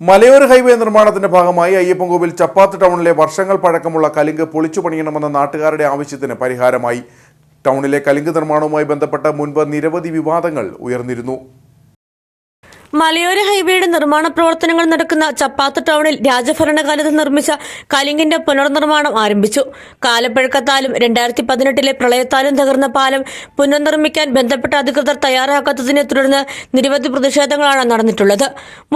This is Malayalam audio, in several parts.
മലയോര ഹൈവേ നിർമ്മാണത്തിന്റെ ഭാഗമായി അയ്യപ്പൻകോവിൽ ചപ്പാത്ത് ടൗണിലെ വർഷങ്ങൾ പഴക്കമുള്ള കലിങ്ക് പൊളിച്ചു പണിയണമെന്ന നാട്ടുകാരുടെ ആവശ്യത്തിന് പരിഹാരമായി. ടൗണിലെ കലിങ്ക് നിർമ്മാണവുമായി ബന്ധപ്പെട്ട മുൻപ് നിരവധി വിവാദങ്ങൾ ഉയർന്നിരുന്നു. മലയോര ഹൈവേയുടെ നിർമ്മാണ പ്രവർത്തനങ്ങൾ നടക്കുന്ന ചപ്പാത്ത് ടൗണിൽ രാജഭരണകാലത്ത് നിർമ്മിച്ച കലിങ്ങിന്റെ പുനർനിർമ്മാണം ആരംഭിച്ചു. കാലപ്പഴക്കത്താലും രണ്ടായിരത്തി പതിനെട്ടിലെ പ്രളയത്താലും തകർന്ന പാലം പുനർനിർമ്മിക്കാൻ ബന്ധപ്പെട്ട അധികൃതർ തയ്യാറാക്കാത്തതിനെ തുടർന്ന് നിരവധി പ്രതിഷേധങ്ങളാണ് നടന്നിട്ടുള്ളത്.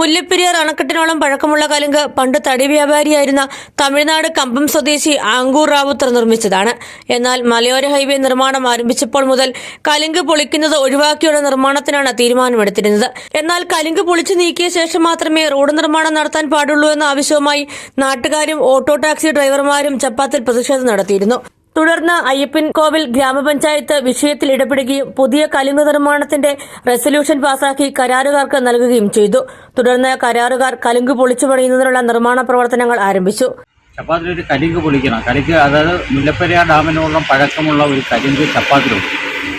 മുല്ലപ്പെരിയാർ അണക്കെട്ടിനോളം പഴക്കമുള്ള കലിങ്ക് പണ്ട് തടി വ്യാപാരിയായിരുന്ന തമിഴ്നാട് കമ്പം സ്വദേശി ആങ്കൂർ റാവുത്തർ നിർമ്മിച്ചതാണ്. എന്നാൽ മലയോര ഹൈവേ നിർമ്മാണം ആരംഭിച്ചപ്പോൾ മുതൽ കലിങ്ക് പൊളിക്കുന്നത് ഒഴിവാക്കിയുള്ള നിർമ്മാണത്തിനാണ് തീരുമാനമെടുത്തിരുന്നത്. എന്നാൽ കലിങ്ക് പൊളിച്ചു നീക്കിയ ശേഷം മാത്രമേ റോഡ് നിർമ്മാണം നടത്താൻ പാടുള്ളൂ എന്ന ആവശ്യവുമായി നാട്ടുകാരും ഓട്ടോ ടാക്സി ഡ്രൈവർമാരും ചപ്പാത്തിൽ പ്രതിഷേധം നടത്തിയിരുന്നു. തുടർന്ന് അയ്യപ്പൻ കോവിൽ ഗ്രാമപഞ്ചായത്ത് വിഷയത്തിൽ ഇടപെടുകയും പുതിയ കലിംഗ നിർമ്മാണത്തിന്റെ റെസൊല്യൂഷൻ പാസാക്കി കരാറുകാർക്ക് നൽകുകയും ചെയ്തു. തുടർന്ന് കരാറുകാർ കലിങ്ക് പൊളിച്ചു പണിയുന്നതിനുള്ള നിർമ്മാണ പ്രവർത്തനങ്ങൾ ആരംഭിച്ചു. ചപ്പാത്തിൽ ഒരു കരിങ്ക് പൊളിക്കണം. കരിക്ക് അതായത് മുല്ലപ്പെരിയാർ ഡാമിനോളം പഴക്കമുള്ള ഒരു കരിങ്ക് ചപ്പാത്തിലുണ്ട്.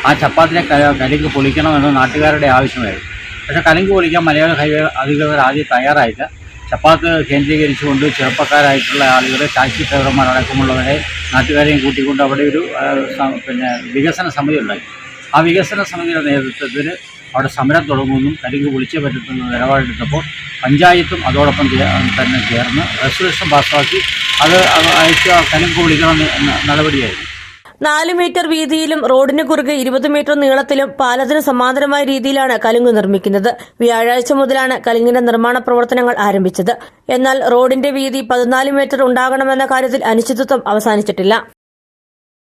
ആ ചപ്പാത്തിലെ കലിങ്ക് കരിങ്ക് പൊളിക്കണമെന്ന് നാട്ടുകാരുടെ ആവശ്യമായിരുന്നു. പക്ഷേ കലങ്ക് പൊളിക്കാൻ മലയാള ഹൈവേ അധികൃതർ ആദ്യം തയ്യാറായില്ല. ചപ്പാത്ത് കേന്ദ്രീകരിച്ചുകൊണ്ട് ചെറുപ്പക്കാരായിട്ടുള്ള ആളുകൾ ടാക്സി ഡ്രൈവർമാർ അടക്കമുള്ളവരെ നാട്ടുകാരെയും കൂട്ടിക്കൊണ്ട് അവിടെ ഒരു പിന്നെ വികസന സമിതി ഉണ്ടായി. ആ വികസന സമിതിയുടെ നേതൃത്വത്തിൽ അവിടെ സമരം തുടങ്ങുമെന്നും കരിങ്ക് പൊളിച്ചേ പറ്റുന്ന നിലപാടെടുത്തപ്പോൾ പഞ്ചായത്തും അതോടൊപ്പം തന്നെ ചേർന്ന് റെസൊല്യൂഷൻ പാസ്സാക്കി അത് അയച്ച് കരിങ്ക് പൊളിക്കണം നടപടിയായിരുന്നു. നാല് മീറ്റർ വീതിയിലും റോഡിന് കുറുകെ ഇരുപത് മീറ്റർ നീളത്തിലും പാലത്തിന് സമാന്തരമായ രീതിയിലാണ് കലുങ്ക് നിർമ്മിക്കുന്നത്. വ്യാഴാഴ്ച മുതലാണ് കലുങ്ങിന്റെ നിർമ്മാണ പ്രവർത്തനങ്ങൾ ആരംഭിച്ചത്. എന്നാൽ റോഡിന്റെ വീതി പതിനാല് മീറ്റർ ഉണ്ടാകണമെന്ന കാര്യത്തിൽ അനിശ്ചിതത്വം അവസാനിച്ചിട്ടില്ല.